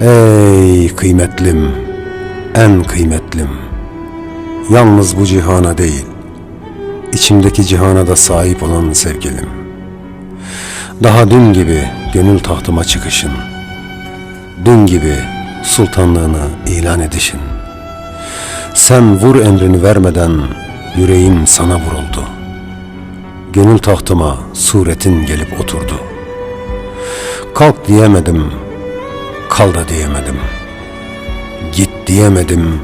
Ey kıymetlim, en kıymetlim. Yalnız bu cihana değil, içimdeki cihana da sahip olan sevgilim. Daha dün gibi gönül tahtıma çıkışın, dün gibi sultanlığını ilan edişin. Sen vur emrini vermeden yüreğim sana vuruldu. Gönül tahtıma suretin gelip oturdu. Kalk diyemedim, kal da diyemedim. Git diyemedim,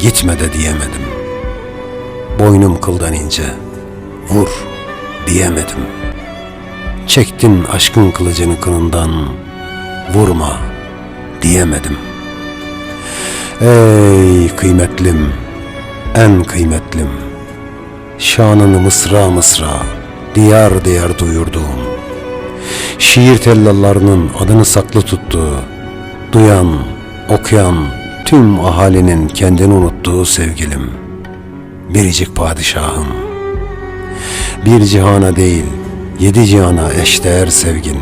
gitme de diyemedim. Boynum kıldan ince, vur diyemedim. Çektin aşkın kılıcını kınından, vurma diyemedim. Ey kıymetlim, en kıymetlim. Şanını mısra mısra, diyar diyar duyurduğum. Şiir tellallarının adını saklı tuttuğu, duyan, okuyan tüm ahalinin kendini unuttuğu sevgilim. Biricik padişahım. Bir cihana değil, yedi cihana eşdeğer sevgin.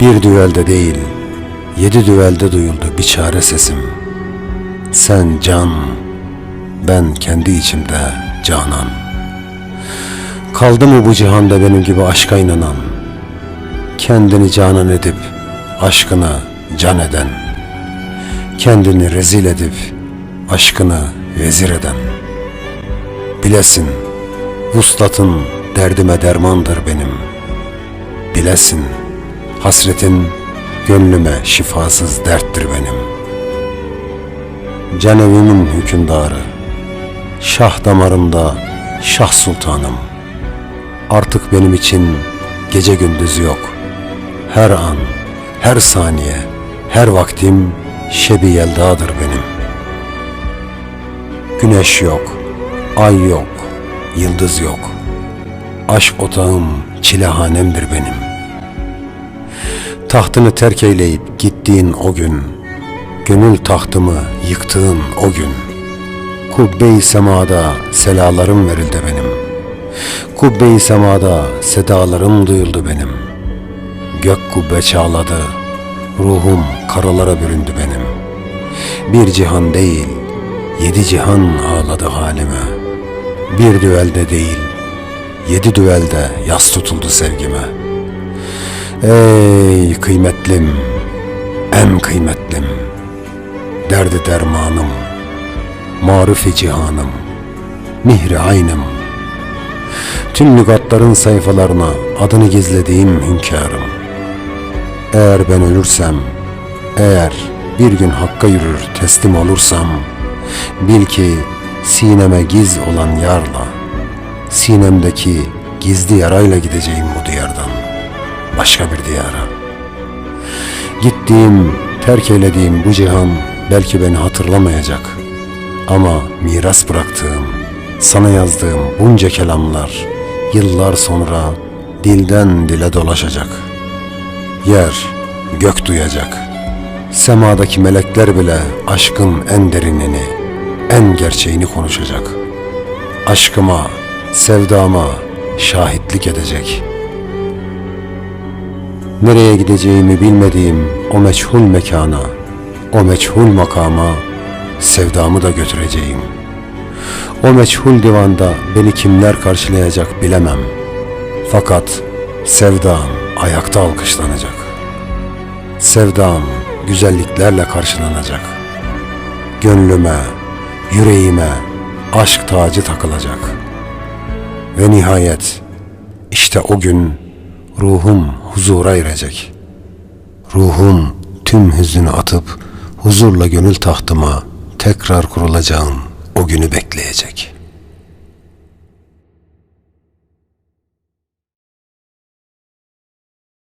Bir düvelde değil, yedi düvelde duyuldu bir çare sesim. Sen can, ben kendi içimde canan. Kaldı mı bu cihanda benim gibi aşka inanan? Kendini canan edip aşkına can eden. Kendini rezil edip aşkını vezir eden. Bilesin, vuslatın derdime dermandır benim. Bilesin, hasretin gönlüme şifasız derttir benim.'' Canevimin hükümdarı, şah damarımda şah sultanım. Artık benim için gece gündüz yok. Her an, her saniye, her vaktim şebi yeldadır benim. Güneş yok, ay yok, yıldız yok. Aşk otağım, çilehanemdir benim. Tahtını terk eyleyip gittiğin o gün, Gönül tahtımı yıktığın o gün Kubbe-i semada selalarım verildi benim Kubbe-i semada sedalarım duyuldu benim Gök kubbe çağladı Ruhum karalara büründü benim Bir cihan değil Yedi cihan ağladı halime Bir düvelde değil Yedi düvelde yas tutuldu sevgime Ey kıymetlim En kıymetlim derdi dermanım, marifi cihanım, mihri aynım. Tüm lügatların sayfalarına adını gizlediğim hünkârım. Eğer ben ölürsem, eğer bir gün hakka yürür teslim olursam, bil ki sineme giz olan yarla, sinemdeki gizli yarayla gideceğim bu diyardan, başka bir diyara. Gittiğim, terk eylediğim bu cihan belki beni hatırlamayacak. Ama miras bıraktığım, sana yazdığım bunca kelamlar yıllar sonra dilden dile dolaşacak. Yer, gök duyacak. Semadaki melekler bile aşkın en derinini, en gerçeğini konuşacak. Aşkıma, sevdama şahitlik edecek. Nereye gideceğimi bilmediğim o meçhul mekana, o meçhul makama sevdamı da götüreceğim. O meçhul divanda beni kimler karşılayacak bilemem. Fakat sevdam ayakta alkışlanacak. Sevdam güzelliklerle karşılanacak. Gönlüme, yüreğime aşk tacı takılacak. Ve nihayet işte o gün ruhum huzura erecek. Ruhum tüm hüznünü atıp huzurla gönül tahtıma tekrar kurulacağım o günü bekleyecek.''